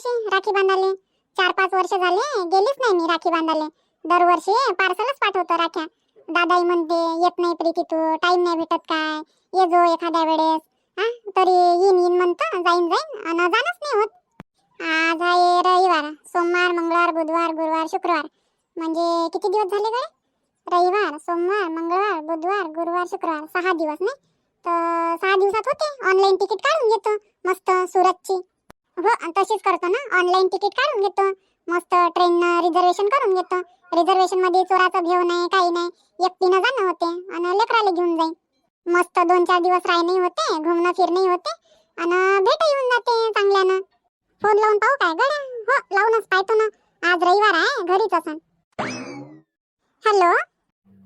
कशी राखी बांधाले चार पाच वर्ष झाले गेलीच नाही मी राखी बांधाले दरवर्षी पार्सलच पाठवतो राख्या. दादाई म्हणते येत नाही प्रीती तू टाइम नाही भेटत काय. ये जो एखाद्या वेळेस. हा तरी येईन येईन म्हणतो जाईन जाईन. आणि जाणच नाही होत. आज आहे रविवार. सोमवार मंगळवार बुधवार गुरुवार शुक्रवार. म्हणजे किती दिवस झाले काय रविवार सोमवार मंगळवार बुधवार गुरुवार शुक्रवार. सहा दिवस नाही? तर सहा दिवसात होते. ऑनलाईन तिकीट काढून घेतो. मस्त सुरतची. हो तशीच करतो ना. ऑनलाईन तिकीट काढून घेतो. मस्त ट्रेन रिझर्वेशन करून घेतो. रिझर्वेशनमध्ये चोराचा भेव नाही काही नाही. एकटीनं जाणं होते आणि लेकराला घेऊन जाईन. मस्त दोन चार दिवस राहणंही होते घुमणं फिरणंही होते आणि भेट येऊन जाते चांगल्यानं. फोन लावून पाहू काय गड्या? हो लावूनच पाहतो ना. आज रविवार आहे घरीच असन. हॅलो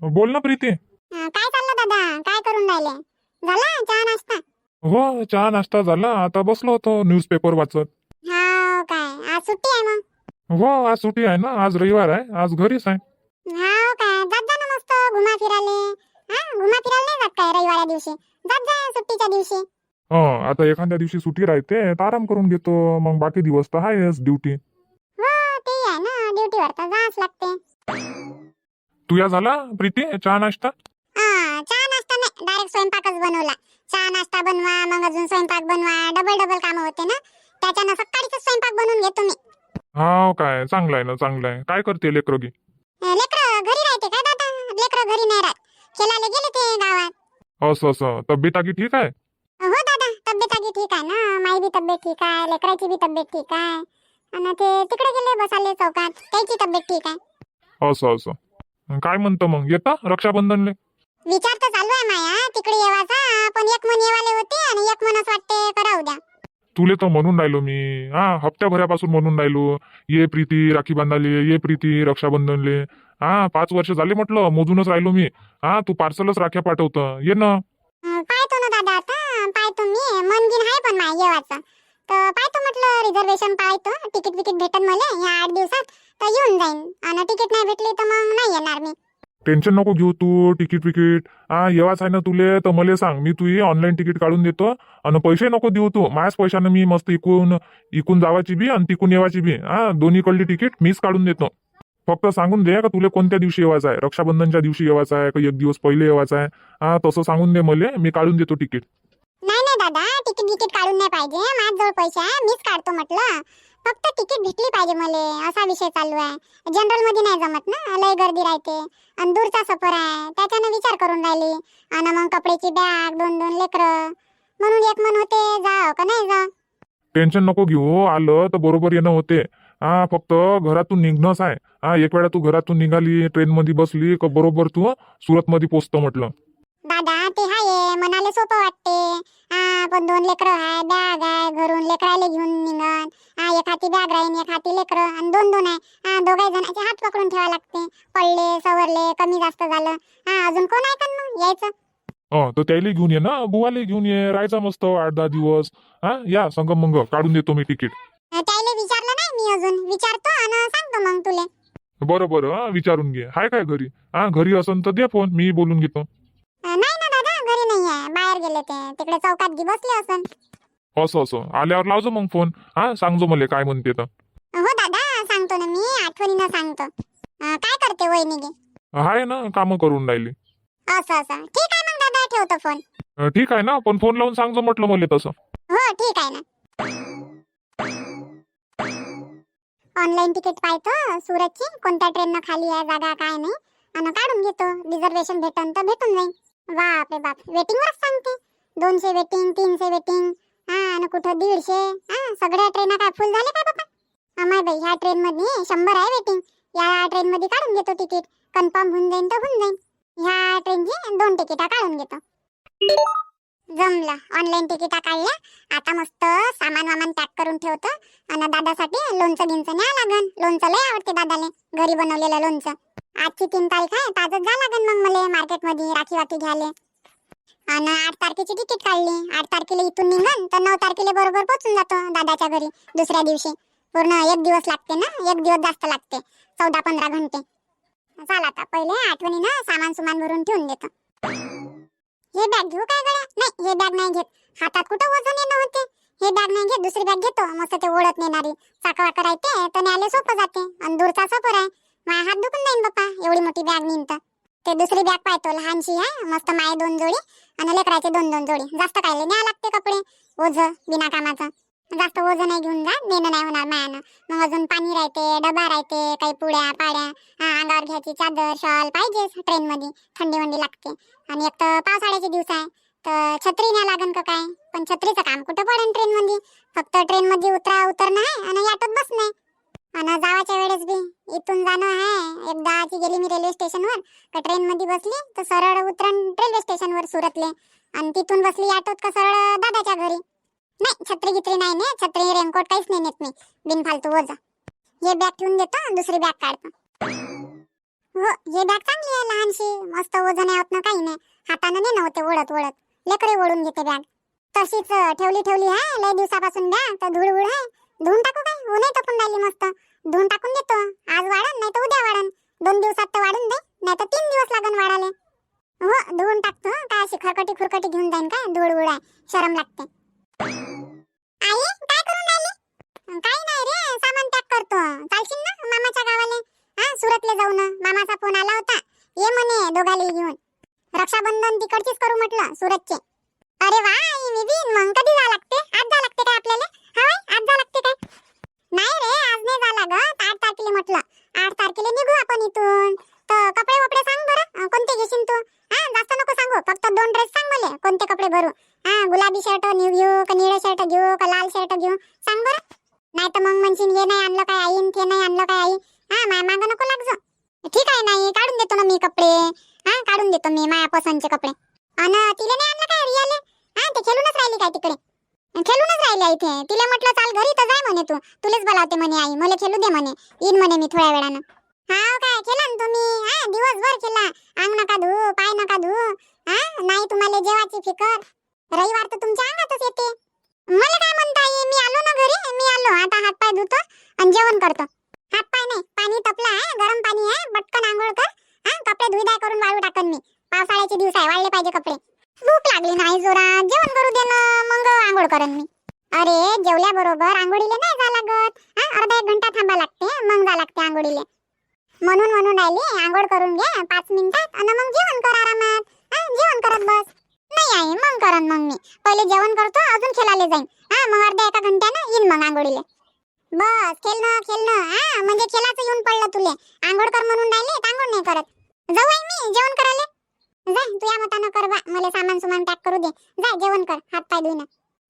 बोल ना प्रीती. काय चाललं दादा? काय करून राहिले? झाला चहा नाश्ता? हो चहा नाश्ता झाला. आता बसलो होतो न्यूजपेपर वाचत. हा काय? आज सुट्टी आहे मग? हो आज सुट्टी आहे ना. आज रविवार आहे. आज घरीच आहे. हा काय? जात जा ना मस्त घुमा फिराले हा? घुमा फिरायला नाही जात काय रविवाऱ्या दिवशी? जात जा सुट्टीच्या दिवशी. हो आता एखाद्या दिवशी सुट्टी राहते. तर आराम करून घेतो. मग बाकी दिवस तर आहेच ड्युटी हो ते आहे ना. ड्युटीवर तर जाच लागते. तुया झाला प्रीती? चहा नाश्ता? हा चहा नाश्ता नाही. डायरेक्ट स्वयंपाकच बनवला. चहा नाश्ता बनवा मग अजून स्वयंपाक बनवा डबल डबल कामं होते ना? त्याच्यानं सकाळीच स्वयंपाक बनवून घेतो मी हा काय चांगलं आहे ना चांगलं आहे. काय करते लेकरोगी? लेकर घरी राहते काय दादा? लेकर घरी नाही राहत. खेळायला गेले ते गावात. असं असं. तब्येत आगी ठीक आहे? हो दादा तब्येत आधी ठीक आहे ना. माई बी तब्येत ठीक आहे लेकराची बी तब्येत ठीक आहे. आणि ते तिकडे गेले बसाले चौकात. त्याची तब्येत ठीक आहे. असं असं. काय म्हणतं मग? येता रक्षाबंधनले? विचार तर चालू आहे माया. तिकडे येवाचा तुले तर म्हणून राहिलो मी. हा हप्त्याभरापासून म्हणून राहिलो. ये प्रीती राखी बांधाले ये प्रीती रक्षाबंधनले. हा पाच वर्ष झाले म्हटलं मोजूनच राहिलो मी. हा तू पार्सलच राख्या पाठवतं. ये ना. पाहतो ना दादा आता. पाहतो मी. मन गिन आहे पण माय येवाचं. तर पाहतो म्हटलं रिझर्वेशन पाहतो. तिकीट विकीट भेटन मला या आठ दिवसात. तर येऊन जाईन. आणि तिकीट नाही भेटली तर मग नाही येणार मी. टेन्शन नको घेऊ तू तिकीट विकीट हा येवाच आहे ना तुले तर मला सांग मी तुही ऑनलाईन तिकीट काढून देतो. आणि पैसे नको देऊ तू. माझ्याच पैशानं मी मस्त इकून इकून जावाची बी आणि तिकून येवाची बी. हा दोन्हीकडली तिकीट मीच काढून देतो. फक्त सांगून दे का तुला कोणत्या दिवशी येवायचं आहे? रक्षाबंधनच्या दिवशी येवायचं आहे का एक दिवस पहिले येवायचं आहे? हा तसं सांगून दे मला मी काढून देतो तिकीट नाही नाही दादा. तिकीट विकीट काढून नाही पाहिजे. माझ्याजवळ पैसे आहे मीच काढतो म्हटलं. फक्त तिकीट भेटली पाहिजे मला. असा विषय चालू आहे. जनरलमध्ये नाही जमत ना. लय गर्दी राहते. आणि दूरचा सफर आहे. त्याच्यानं विचार करून राहिली. आणि मग कपड्याची बॅग दोन दोन लेकरं. म्हणून एक मन होते जाव का नाही जा? टेन्शन नको घेऊ आलं तर बरोबर येणं होते. हा फक्त घरातून निघणंच आहे. हा एक वेळा तू घरातून निघाली ट्रेन मध्ये बसली का बरोबर तू सुरत मध्ये पोचतो म्हटलं. दादा ते हाय. मनाला सोपं वाटते. हा पण दोन लेकरं आहे बॅग आहे घरून लेकराले घेऊन निघन. एक हाती बॅग राहीन एक हाती लेकरं आणि दोन दोन आहे. दोघाही जणांचे हात पकडून ठेवा लागते. पडले सवरले कमी जास्त झालं. हा अजून कोण आहे का मग यायचं? हो तर त्याला घेऊन ये ना बुवाला घेऊन ये राहायचा मस्त आठ दहा दिवस. हा या संगम मंग काढून देतो मी तिकीट. त्याले विचारलं नाही मी अजून. विचारतो आणि सांगतो मग तुले. बरं बरं हा विचारून घे. हाय काय घरी? हा घरी असन तर दे फोन मी बोलून घेतो. गेले ते. तिकडे चौकात गी बसले असन. असं असं. आल्यावर लावजो मग फोन. हा सांगजो मला काय म्हणते तर. हो दादा सांगतो ना मी. आठवणीनं सांगतो. अं, काय करते वहिनी गे? हाय ना कामं करून राहिली. असं असं. ठीक आहे मग दादा ठेवतो फोन. अं, ठीक आहे ना. पण फोन लावून सांगजो म्हटलं मला तसं. हो ठीक आहे ना. ऑनलाईन तिकीट पाहतो सुरतची. कोणत्या ट्रेननं खाली आहे जागा काय नाही. आणि काढून घेतो. रिझर्वेशन भेटन तर भेटून जाईल बाप रे बाप. वेटिंगवरच सांगते. दोनशे वेटिंग तीनशे वेटिंग हा आणि कुठं दीडशे? हा सगळ्या ट्रेन काय फुल झाले काय बाबा अमाय बाई ह्या ट्रेन मध्ये शंभर आहे वेटिंग या ट्रेन मध्ये काढून घेतो तिकीट. कन्फर्म होऊन जाईन तर होऊन जाईन. ह्या ट्रेनची दोन तिकिटा काढून घेतो. जमलं. ऑनलाईन तिकिटा काढल्या आता मस्त सामान वामान पॅक करून ठेवतो. आणि दादासाठी लोणचं गिंचं न्या लागन. लोणचं लय आवडते दादाले. घरी बनवलेलं लोणचं. आजची तीन तारीख आहे. ताजच जा लागन मग मला मार्केटमध्ये. राखी वाटी घ्यायला आणि आठ तारखेची तिकीट काढली. आठ तारखेला इथून निघन. तर नऊ तारखेला बरोबर पोहोचून जातो दादाच्या घरी. दुसऱ्या दिवशी. पूर्ण एक दिवस लागते ना? एक दिवस जास्त लागते. चौदा पंधरा घंटे. चाल आता. पहिले आठवणीनं सामान सुमान भरून ठेवून देतो. हे बॅग घेऊ काय गड्या? नाही हे बॅग नाही घेत. हातात कुठं वजन येणं होते? हे बॅग नाही घेत दुसरी बॅग घेतो. मस्त ते ओढत नेणारी. चाकवा करायचे तर न्यायला सोपं जाते. आणि दूरचा सफर आहे. माझा हात दुखून जाईन बाप्पा. एवढी मोठी बॅग नेईन तर. ते दुसरी बॅग पाहतो. लहानशी आहे. मस्त माये दोन जोडी. आणि लेकराचे दोन दोन जोडी. जास्त काय न्याय लागते कपडे? ओझ बिना कामाचं. जास्त ओझ नाही घेऊन जा नेणं नाही होणार मायानं. मग अजून पाणी राहते डबा राहते काही पुड्या पाड्या. हा अंगावर घ्यायची चादर शॉल पाहिजेच ट्रेन मध्ये थंडी वंडी लागते. आणि एक तर पावसाळ्याचे दिवस आहे. तर छत्री न्या लागन का काय? पण छत्रीचं काम कुठं पडेल ट्रेन मध्ये फक्त ट्रेन मध्ये उतरा उतरणं आहे आणि यातच बसणं आणि जावाच्या वेळेस बी इथून जाणं आहे. एकदाची गेली मी रेल्वे स्टेशनवर तर ट्रेन मध्ये बसली तर सरळ उतरण रेल्वे स्टेशनवर सुरतले. आणि तिथून बसली ऑटोत का सरळ दादाच्या घरी. नाही छत्री गित्री नाही ने छत्री रेनकोट काहीच नाही नेत मी. बिनफालतू जा हे बॅग ठेवून देतो आणि दुसरी बॅग काढतो. हो हे बॅग चांगली आहे लहानशी. मस्त वजन आहे होत ना काही नाही. हाताने नाही नव्हते ओढत ओढत. लेकरे ओढून घेते बॅग. तशीच ठेवली ठेवली आहे लय दिवसापासून बॅग. तर धूळ उळ आहे. धुवून टाकू काय? ऊनही तपून राहिली मस्त. धुवून टाकून देतो. आज वाढन नाही तर उद्या वाढन. दोन दिवसात तर वाढून दे नाही तर तीन दिवस लागन वाढाले हो धुवून टाकतो काय अशी खरकटी खुरकटी घेऊन जाईन काय? धूळ उळ आहे. शरम लागते. आई काय करून राहिली? काही नाही रे सामान पॅक करतो. चालशील ना मामाच्या गावाले? हा सुरतले जाऊ ना मामाचा फोन आला होता. ये म्हणे दोघाले घेऊन. रक्षाबंधन तिकडचीच करू म्हटलं सुरतचे. चिल्ला दिवसभर अंग नका धू पाय नका धू हा? नाही तुम्हाला जेवाची फिकर. रविवार तर तुमच्या अंगातच येते. मला काय म्हणता आई मी आलो ना घरी? मी आलो. आता हात पाय धुतो आणि जेवण करतो. हात पाय नाही पाणी तपलं आहे गरम पाणी आहे पटकन आंघोळ कर. हा? कपडे धुईदाय करून वाळू टाकन मी. पावसाळ्याचे दिवस आहे वाळले पाहिजे कपडे. भूक लागली नाही जोरात. जेवण करू दे ना मग आंघोळ करेन मी. अरे जेवल्या बरोबर नाही जा लागत. हा? अर्धा एक घंटा थांबा लागते. मग जा लागते आंघोळीला. म्हणून म्हणून राहिली. आंघोळ करून घे पाच मिनिटात. आणि मग जेवण कर आरामात. हा जेवण करत बस. नाही आई मग करन मग मी. पहिले जेवण करतो अजून खेळायला जाईन. हा मग अर्ध्या एका घंट्यानं येईन मग आंघोळीले. बस खेळणं खेळणं. हा म्हणजे खेळाचं येऊन पडलं तुले. आंघोळ कर म्हणून राहिले तर आंघोळ नाही करत. जाऊ आहे मी जेवण करायला. जा तू या मतानं कर बा. मला सामान सुमान पॅक करू दे. जा जेवण कर हात पाय धुईन.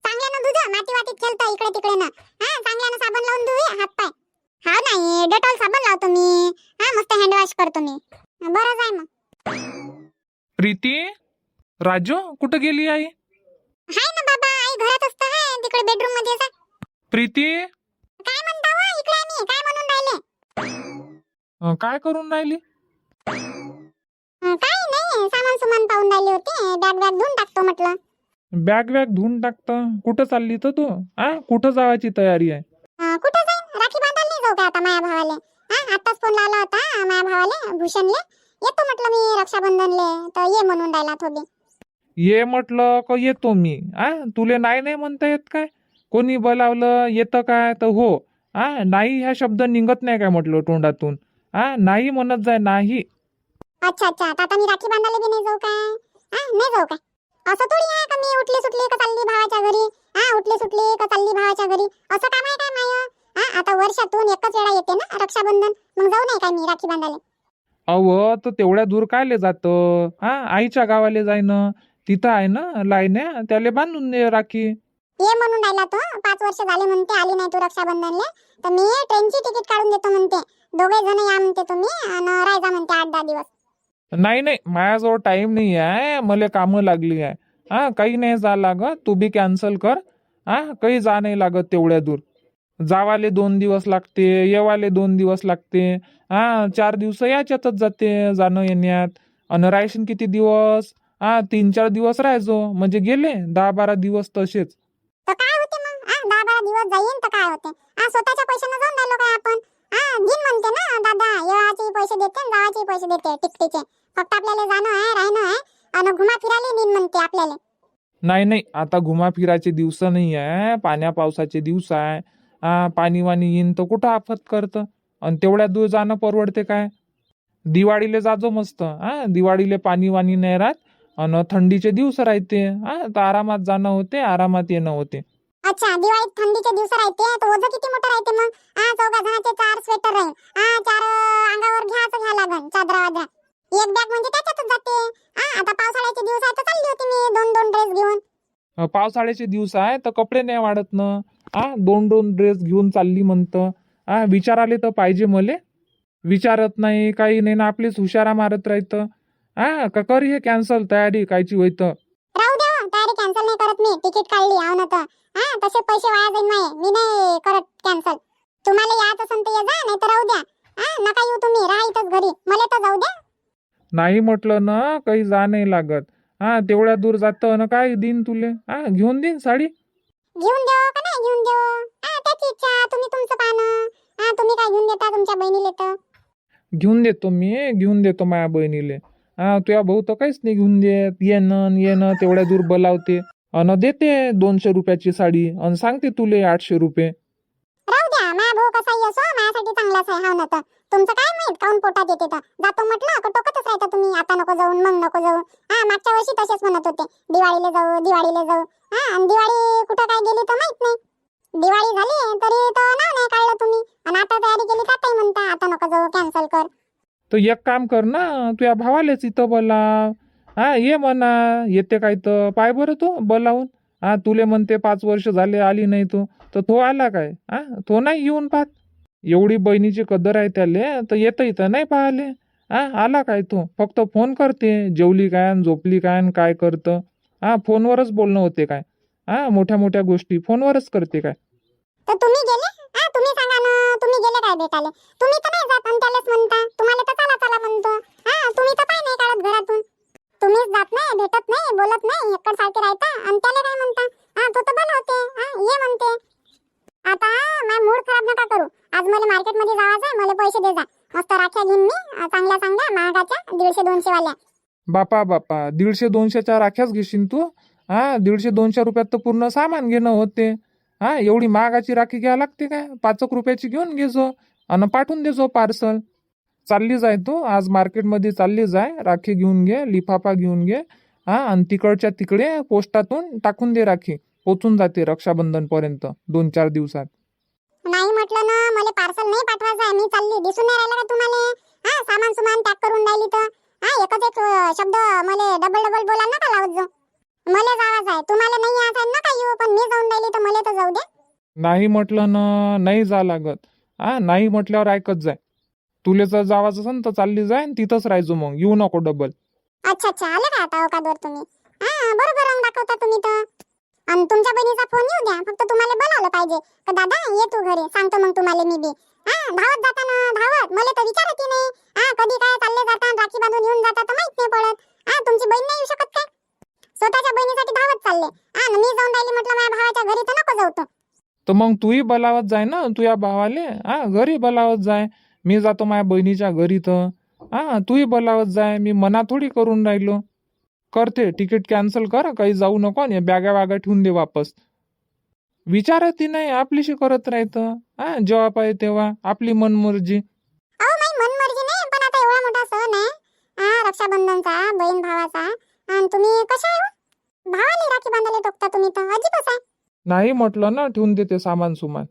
चांगल्यानं धुजा. माती वाटीत खेळता इकडे तिकडे ना. हा चांगल्यानं साबण लावून धुये हात पाय हा नाही डेटॉल साबण लावतो मी. हा मस्त हँड वॉश करतो मी. बरं जाय मग. प्रीती? राजू कुठं गेली आई? हाय ना बाबा आई घरात असतं आहे तिकडे बेडरूममध्ये जा. प्रीती? काय म्हणता हो इकडे मी काय म्हणून राहिले? अं, काय करून राहिली? अं, काय नाही सामान सुमान पाहून राहिले होते. बॅग बॅग धुवून टाकतो म्हटलं. बॅग वॅग धुवून टाकतं. कुठं चालली तर तू? आ कुठं जायची तयारी आहे? अं, कुठे जाऊ का आता माया भावाले. हा आताच फोन लावला होता माया भावाले भूषणले. येतो म्हटलं मी रक्षाबंधनले तर ये म्हणून राहिला थोडी ये म्हटलं का येतो मी? आ तुले नाही नाही म्हणता येत काय? कोणी बोलावलं येतं काय? तर हो. आ नाही ह्या शब्द निघत नाही काय म्हटलं तोंडातून? आ नाही म्हणत जाय नाही. अच्छा अच्छा. तर आता मी राखी बांधायला बी नाही जाऊ काय? हा नाही जाऊ काय? असं थोडी आहे का मी उठली सुटली का चालली भावाच्या घरी? हा उठली सुटली का चालली भावाच्या घरी? असं काम आहे काय माय? हा वर्षातून एकच वेळा येते ना रक्षाबंधन? मग जाऊ नाही काय मी राखी बांधायला? अव तर तेवढ्या दूर कायले जातं? हा आईच्या गावाले जाय ना तिथं आहे ना लाईन्या त्याले बांधून दे राखी. ये म्हणून राहिला तो पाच वर्ष झाले म्हणते आली नाही तू रक्षाबंधनले. तर मी ट्रेनची तिकीट काढून देतो म्हणते. दोघे जण या म्हणते तुम्ही आणि राहायचा म्हणते आठ दहा दिवस. नाही नाही माझ्याजवळ टाइम नाही आहे मला कामं लागली आहे. हा काही नाही जा लागत तू बी कॅन्सल कर. हा काही जा नाही लागत तेवढ्या दूर. जावाले दोन दिवस लागते येवाले दोन दिवस लागते. हा चार दिवस याच्यातच जाते जाणं येण्यात. आणि राहायशीन किती दिवस? हा तीन चार दिवस राहायचो. म्हणजे गेले दहा बारा दिवस तसेच. तर काय होते मग? हा दहा बारा दिवस जाईन तर काय होते? हा स्वतःच्या पैशानं जाऊन राहिलो काय आपण? हा घेईन म्हणते ना दादा येवाचे पैसे देते आणि जावाचे पैसे देते टिकटीचे. फक्त आपल्याला जाणं आहे राहणं आहे आणि घुमा फिरायला नेईन म्हणते आपल्याला. नाही नाही आता घुमाफिराचे दिवस नाही आहे पाण्या पावसाचे दिवस आहे. हा पाणी वाणी येईन तर कुठं आफत करतं? आणि तेवढ्या दूर जाणं परवडते काय? दिवाळीले जाजो मस्त. हा दिवाळीले पाणी वाणी नाही राहत. आणि थंडीचे दिवस राहते. हा तर आरामात जाणं होते आरामात येणं होते. अच्छा दिवाळीत थंडीचे दिवस राहते. तर ओझं किती मोठं राहते मग? हा चौघा जणांचे चार स्वेटर राहील हा चार अंगावर घ्यायचं घ्या लागन चादरा वादरा एक बॅग म्हणजे त्याच्यातच जाते. हा आता पावसाळ्याचे दिवस आहे तर चालली होती मी. दोन दोन ड्रेस घेऊन. पावसाळ्याचे दिवस आहे तर कपडे नाही वाढत ना? आ दोन दोन ड्रेस घेऊन चालली म्हणतं. आ विचाराले तर पाहिजे मले. विचारत नाही काही नाही ना आपलीच हुशारा मारत राहतं. हा का कर हे कॅन्सल तयारी कायची होईत राहू द्या हो, तयारी कॅन्सल नाही करत मी. तिकीट काढली आहो ना तर. हा तसे पैसे वाया जाईल माये. मी नाही करत कॅन्सल तुम्हाला यायचं असेल तर ये जा नाही तर राहू द्या. हा नका येऊ तुम्ही. राहा इथंच घरी. मला तर जाऊ द्या. नाही म्हटलं ना काही जा नाही लागत. हा तेवढ्या दूर जातं ना काय देईन तुले? हा घेऊन देईन साडी? घेऊन देऊ का नाही? घेऊन देऊ. हा त्याची इच्छा तुम्ही तुमचं पाहणं हा तुम्ही काय घेऊन देता तुमच्या बहिणीला तर? घेऊन देतो मी घेऊन देतो माझ्या बहिणीले. हा तुझ्या भाऊ तर काहीच नाही घेऊन देत. येणं न येणं तेवढ्या दूर बोलावते अन देते दोनशे रुपयाची साडी. आणि सांगते तुले आठशे रुपये. राहू द्या. माझा भाऊ कसाही असो माझ्यासाठी चांगलाच आहे हाव ना तर. तुमचं काय माहीत? काऊन पोटात येते तर? जातो म्हटलं का टोकतच राहता तुम्ही? आता नको जाऊन मग नको जाऊ. हा मागच्या वर्षी तसेच म्हणत होते. दिवाळीला जाऊ दिवाळीला जाऊ. हा आणि दिवाळी कुठं काय गेली तर माहीत नाही. दिवाळी झाली तरी तर नाव नाही काढलं तुम्ही. आणि आता तयारी केली तर काही म्हणता. आता नको जाऊ कॅन्सल कर. तर एक काम कर ना तुझ्या भावालेच इथं बोलाव. हा ये म्हणा येते काय तर. पाय बरं तू बोलावून. हा तुले म्हणते पाच वर्ष झाले आली नाही तू. तर तो आला काय? हा तो नाही येऊन पाहत. एवढी बहिणीची कदर आहे त्याले तर येतं इथं नाही पाहिले. हा आला काय तू? फक्त फोन करते जेवली काय झोपली काय अन काय करतं. हा फोनवरच बोलणं होते काय? हा मोठ्या मोठ्या गोष्टी फोनवरच करते काय? तर तुम्ही गेले? हा तुम्ही सांगा ना तुम्ही गेले काय भेटाले तुम्ही तर नाही जात आणि त्यालाच म्हणता. तुम्हाला तर चला चला म्हणतो. हा तुम्ही तर काय नाही काढत घरातून. तुम्हीच जात नाही भेटत नाही बोलत नाही एकड सारखे राहता. आणि त्याला काय म्हणता. हा तो तर बनवते हा ये म्हणते. आता माझा मूड खराब नका करू. आज मला मार्केटमध्ये जायचं आहे मला पैसे दे जा. मस्त राख्या घेईन मी चांगल्या चांगल्या महागाच्या दीडशे दोनशे वाल्या. बापा बापा दीडशे दोनशेच्या राख्याच घेशील तू? हा दीडशे दोनशे रुपयात तर पूर्ण सामान घेणं होते. हा एवढी महागाची राखी घ्यायला लागते काय? पाच एक रुपयाची घेऊन घेजो आणि पाठवून देजो पार्सल चालली जाय तू. आज मार्केटमध्ये चालली जाय. राखी घेऊन घे लिफाफा घेऊन घे. हा आणि तिकडच्या तिकडे पोस्टातून टाकून दे राखी. पोचून जाते रक्षाबंधन पर्यंत दोन चार दिवसात. नाही म्हटलं ना मला पार्सल नाही पाठवायचं आहे. मी चालली. दिसून नाही राहिलं का तुम्हाला? हा सामान सुमान पॅक करून राहिली तर. हा एकच एक शब्द मला डबल डबल बोला नका लावत जाऊ मला जावाच आहे. तुम्हाला नाही यायचं आहे नका येऊ पण मी जाऊन राहिली तर मला तर जाऊ द्या नाही म्हटलं ना नाही जा लागत. हा नाही म्हटल्यावर ऐकत जाय. तुले जर जावाचं असेल तर चालली जाय आणि तिथंच राहायचो मग. येऊ नको डबल अच्छा अच्छा. आले का आता अवकादवर तुम्ही? हा बरोबर रंग दाखवता तुम्ही तर. आणि तुमच्या बहिणीचा फोन येऊ द्या. फक्त तुम्हाला बोलावलं पाहिजे. का दादा ये तू घरी. सांगतो मग तुम्हाला मी बी. हा धावत जाताना धावत. मला तर विचारत नाही? हा कधी काय चालले जाता राखी बांधून येऊन जाता तर माहीत नाही पडत. हा तुमची बहीण नाही येऊ शकत काय? स्वतःच्या बहिणीसाठी धावत चालले. हा मी जाऊन राहिली म्हटलं माझ्या भावाच्या घरी तर नको जाऊ तो. तर मग तूही बोलावत जाय ना तुझ्या भावाले. हा घरी बोलावत जाय. मी जातो माझ्या बहिणीच्या घरी तर. हा तूही बोलावत जाय. मी मना थोडी करून राहिलो. करते तिकीट कॅन्सल कर काही जाऊ नको आणि बॅगा वागा ठेवून दे वापस. विचारती नाही आपलीशी करत राहतं. हा जेव्हा पाहिजे तेव्हा. आपली मनमर्जी. अहो माई मनमर्जी नाही पण आता एवढा मोठा सण आहे. हा रक्षाबंधनचा बहीण भावाचा. आणि तुम्ही कशा आहे हो? भावाला राखी बांधायला टोकता तुम्ही तर. अजिबच आहे. नाही म्हटलं ना ठेवून देते सामान सुमान.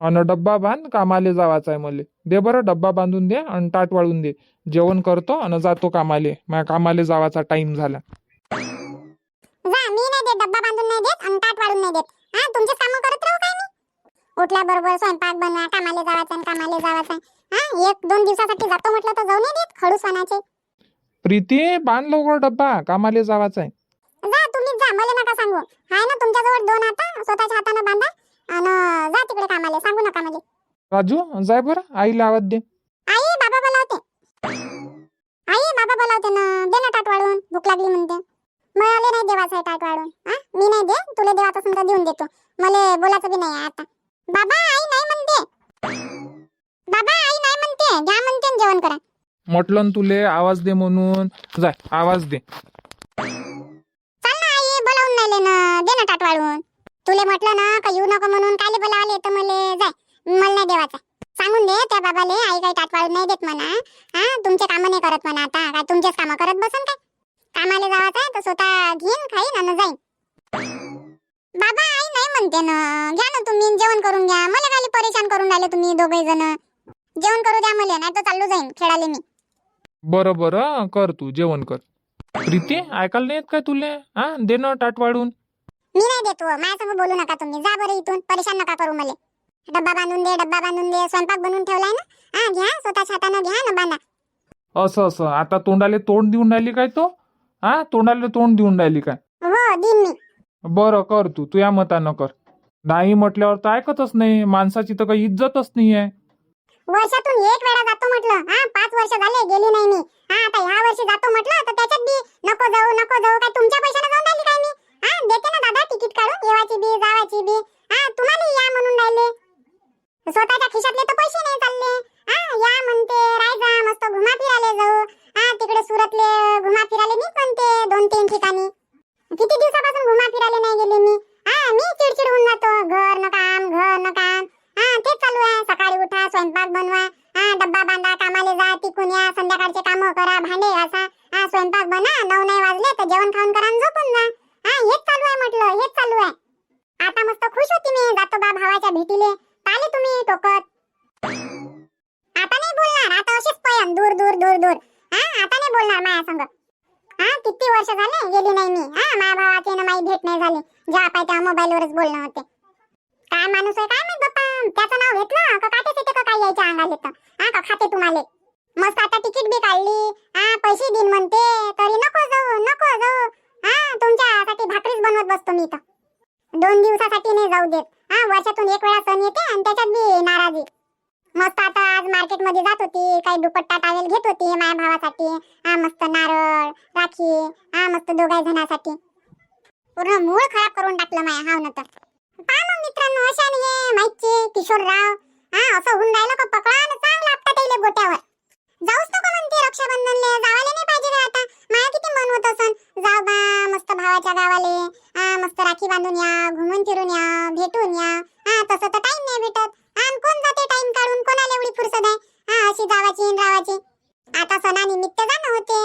अन डब्बा बांध कामाले जावाचा आहे मले. दे बरं डब्बा बांधून दे आणि ताट वाळून दे. जेवण करतो आणि जातो कामाले. माझ्या कामाले जावाचा टाइम झाला. जा मी नाही देत डब्बा बांधून नाही देत आणि ताट वाढून नाही देत. हा तुमचे कामं करत राहू काय मी? उठल्याबरोबर स्वयंपाक बनवा कामाले जावाचं आणि कामाले जावाचं हा एक दोन दिवसासाठी जातो म्हटलं तर जाऊ नाही देत खडूस वानाचे प्रीती बांध लवकर डब्बा कामाले जावाचा आहे. जा तुम्हीच जा मला नका सांगू. हाय ना तुमच्याजवळ दोन हाता स्वतःच्या हातानं बांधा आणि जा तिकडे कामाले सांगू नका मला. राजू जाय बरं आईला आवाज दे. आई बाबा बोलावते. आई बाबा बोलावते ना दे ना ताट वाढून भूक लागली म्हणते. मला नाही देवाचं आहे ताट वाढून. हा मी नाही दे? तुला देवाचं समजा देऊन देतो. मला बोलायचं बी नाही आता. बाबा आई नाही म्हणते. बाबा आई नाही म्हणते. घ्या म्हणते आणि जेवण करा. म्हटलं ना तुले आवाज दे म्हणून. जाय आवाज दे. चल ना आई बोलावून राहिले ना ताट वाढून तुले म्हटलं ना का येऊ नको म्हणून? काले बोलावले तर मले? जाय. मला नाही देवाचा. सांगून दे त्या बाबाले आई काही ताट वाढून नाही देत म्हणा. हा तुमचे कामं नाही करत म्हणा आता. काय तुमचेच कामं करत बसन काय? कामाला जायचं आहे तर स्वतः घेईन खाईन आणि जाईन. बाबा आई नाही म्हणते ना. घ्या ना तुम्ही जेवण करून घ्या. मला खाली परेशान करून राहिले तुम्ही दोघे जण. जेवण करू द्या मला नाही तर चाललो जाईन खेळाले मी. बरं बरं. कर तू जेवण कर. प्रीती ऐकायला नाही येत काय तुले? हा दे ना ताट वाढून. मी नाही देतो माझ्यासमोर बोलू नका तुम्ही. जा बरं इथून. परेशान नका करू मला. डब्बा बांधून दे डब्बा बांधून दे. स्वयंपाक बनवून ठेवलाय ना? हा घ्या. स्वतःच्या हातानं घ्या ना बांधा. असं असं. आता तोंडाले तोंड देऊन राहिली काय तो? हा? तोंडाले तोंड देऊन राहिली काय? हो दिन मी. बरं कर तू. तुया मतानं कर. नाही म्हटल्यावर तर ऐकतच नाही. माणसाची तर काही इज्जतच नाही आहे वर्षातून एक वेळा जातो म्हटलं. हा पाच वर्ष झाले गेली नाही मी. हा आता ह्या वर्षी जातो म्हटलं तर त्याच्यात बी नको जाऊ नको जाऊ काय तुमच्या पैशाने जाऊन राहिली काय मी? हा देते ना दादा तिकीट काढून येवाची बी जावाची बी. हा तुम्हाला या म्हणून राहिले. स्वतःच्या खिशातले तर पैसे नाही चालले. हा या म्हणते राहायचा मस्त घुमा फिरायला जाऊ. हा तिकडे सुरतले बाप्पा ना? का काटेच येते का काय यायच्या अंगाला येतं हा का खाते तुम्हाला? मस्त आता तिकीट बी काढली. हा पैसे देईन म्हणते. तरी नको जाऊ नको जाऊ. हा तुमच्यासाठी भाकरीच बनवत बसतो मी इथं. दोन दिवसासाठी नाही जाऊ देत. हा वर्षातून एक वेळा सण येते आणि त्याच्यात बी नाराजी. मस्त आता आज मार्केटमध्ये जात होती. काही दुपट्टा टावेल घेत होती माझ्या भावासाठी. हा मस्त नारळ राखी. हा मस्त दोघा जणांसाठी पूर्ण मूळ खराब करून टाकलं माया हाव नंतर पहा मग मित्रांनो अशा हे माहितचे किशोरराव हा असं होऊन राहिलं का पकडा आणि चांगला आपटा त्याला गोट्यावर. जाऊच नको म्हणते रक्षाबंधनले जावाले नाही पाहिजे का आता. माया किती मन होत असन. जाऊ बा मस्त भावाच्या गावाले. हा मस्त राखी बांधून या घुमून फिरून या भेटून या. हा तसं तर टाइम नाही भेटत. हा आणि कोण जाते टाइम काढून? कोणाला एवढी फुरसत आहे? हा अशी जावाची आणि रावाची. आता सणानिमित्त जाणं होते.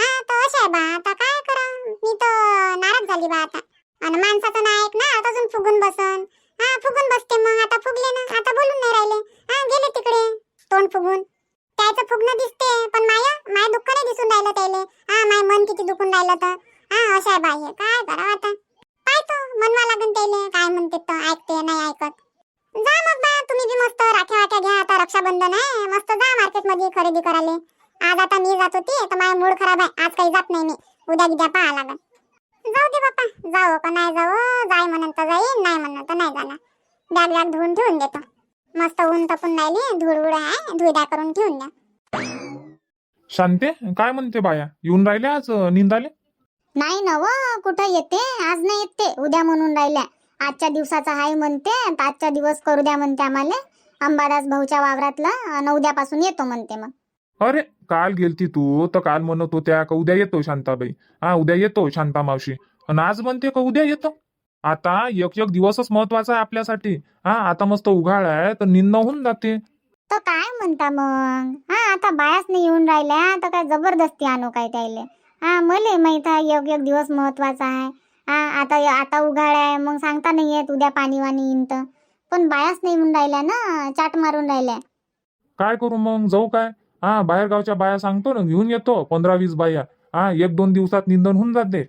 हा तर अशा आहे बा आता काय करा? मी तर नाराज झाली बा आता. आणि माणसाचं नाही ऐक ना आता अजून फुगून बसन. हा फुगून बसते मग. आता फुगले ना. आता बोलून नाही राहिले. हा गेले तिकडे. तोंड फुगून. त्याचं फुगणं दिसते पण माया माय दुःख नाही दिसून राहिलं त्याले. हा माय मन किती दुखून राहिलं तर. हा असं आहे बाई काय करावं आता? पाहतो. म्हणवा लागून त्याले. काय म्हणते तर ऐकते नाही ऐकत. जा मग बा. तुम्ही बी मस्त राख्या वाट्या घ्या. आता रक्षाबंधन आहे. मस्त जा मार्केटमध्ये खरेदी करायला. आज आता मी जात होती तर माझा मूड खराब आहे. आज काही जात नाही मी. उद्या गिद्या पाहा लागेल. जाऊ दे बापा जाऊ का नाही जाऊ? जाय म्हणून तर जाईन नाही म्हणून तर नाही जाणार. बॅग बॅग धुवून ठेवून देतो. मस्त ऊन तपून राहिली धूळ उड आहे धुईदा करून ठेवून द्या. शांते काय म्हणते बाया? येऊन राहिले आज निंदाले? नाही नव कुठं येते? आज नाही येते उद्या म्हणून राहिल्या. आजच्या दिवसाचा हाय म्हणते त आजचा दिवस करू द्या म्हणते आम्हाला. अंबादास भाऊच्या वावरातला अन उद्यापासून येतो म्हणते मग. अरे काल गेलती तू तर काल म्हणत होत्या का उद्या येतो शांताबाई. हा उद्या येतो शांता मावशी. आणि आज म्हणते का उद्या येतो? आता एक एक दिवसच महत्त्वाचा आहे आपल्यासाठी. हा आता मस्त उघाड आहे तर निंद होऊन जाते. तर काय म्हणता मग? हा आता बायाच नाही येऊन राहिल्या तर काय जबरदस्ती आणू काय त्याले? हा मले माहीत आहे एक एक दिवस महत्त्वाचा आहे. हा आता आता उघाड आहे मग सांगता नाही येत उद्या पाणी वाणी येईन तर. पण बायाच नाही येऊन राहिल्या ना चाट मारून राहिल्या. काय करू मग? जाऊ काय? हा बाहेर गावच्या बाया सांगतो ना घेऊन येतो पंधरा वीस बाया. हा एक दोन दिवसात निंदन होऊन जाते.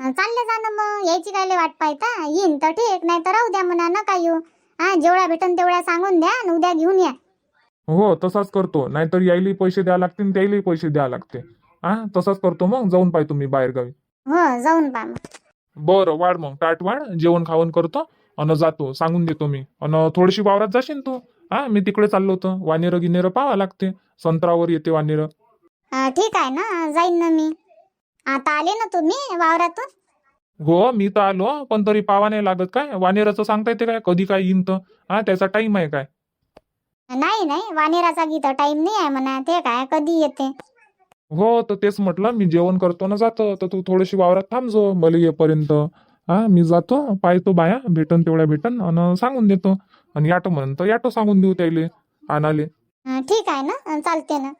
चालले जा ना मग यायची कायले वाट पाहता? येईन तर ठीक नाही तर राहू द्या म्हणा नका येऊ. हा जेवढ्या भेटन तेवढ्या सांगून द्या आणि उद्या घेऊन या. हो तसाच करतो. नाहीतर यायला पैसे द्यावे लागतील त्याला पैसे द्यावे लागते. हा तसाच करतो मग जाऊन पाहिजे तुम्ही बाहेर गावी हो जाऊन मग. बरं वाढ मग ताट वाढ जेवण खावण करतो अन जातो सांगून देतो मी. अन थोडीशी वावरात जाशील तू? हा मी तिकडे चाललो होतो. वानेरं गिनेरं पाहावं लागते संत्रावर येते वानेरं. अं, ठीक आहे ना जाईन ना मी. आता आले ना तुम्ही वावरातून? हो मी तर आलो पण तरी पावा नाही लागत काय? वानेराचं सांगता येते काय? कधी काय येईन तर? हा त्याचा टाइम आहे काय? नाही नाही वानेराचा गीत टाइम नाही आहे म्हणा ते काय? कधी येते? हो तर तेच म्हटलं मी जेवण करतो ना जातो तर तू थोडीशी वावरात थांबजो मला येईपर्यंत. हा मी जातो पाहतो बाया भेटन तेवढ्या भेटन आणि सांगून देतो. आणि याटो म्हणतो याटो सांगून देऊ त्याले आणाले. ठीक आहे ना. चालते ना.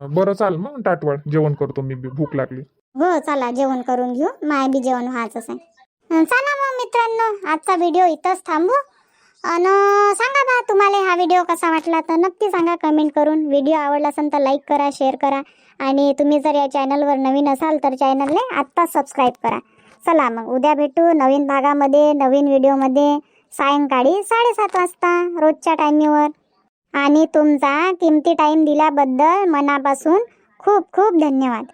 बरं चाल मग टाटवाड जेवण करतो मी बी भूक लागली. हो चला जेवण करून घेऊ. माय बी जेवण व्हायचंच आहे. अं, चला मग मित्रांनो आजचा व्हिडिओ इथंच थांबू. आणि सांगा बा तुम्हाला हा व्हिडिओ कसा वाटला? तर नक्की सांगा कमेंट करून. व्हिडिओ आवडला असेल तर लाईक करा शेअर करा. आणि तुम्ही जर या चॅनलवर नवीन असाल तर चॅनलने आत्ताच सबस्क्राईब करा. चला मग उद्या भेटू नवीन भागामध्ये नवीन व्हिडिओमध्ये सायंकाळी साडेसात वाजता रोजच्या टायमीवर आणि तुमचा किमती टाईम दिल्याबद्दल मनापासून खूप खूप धन्यवाद.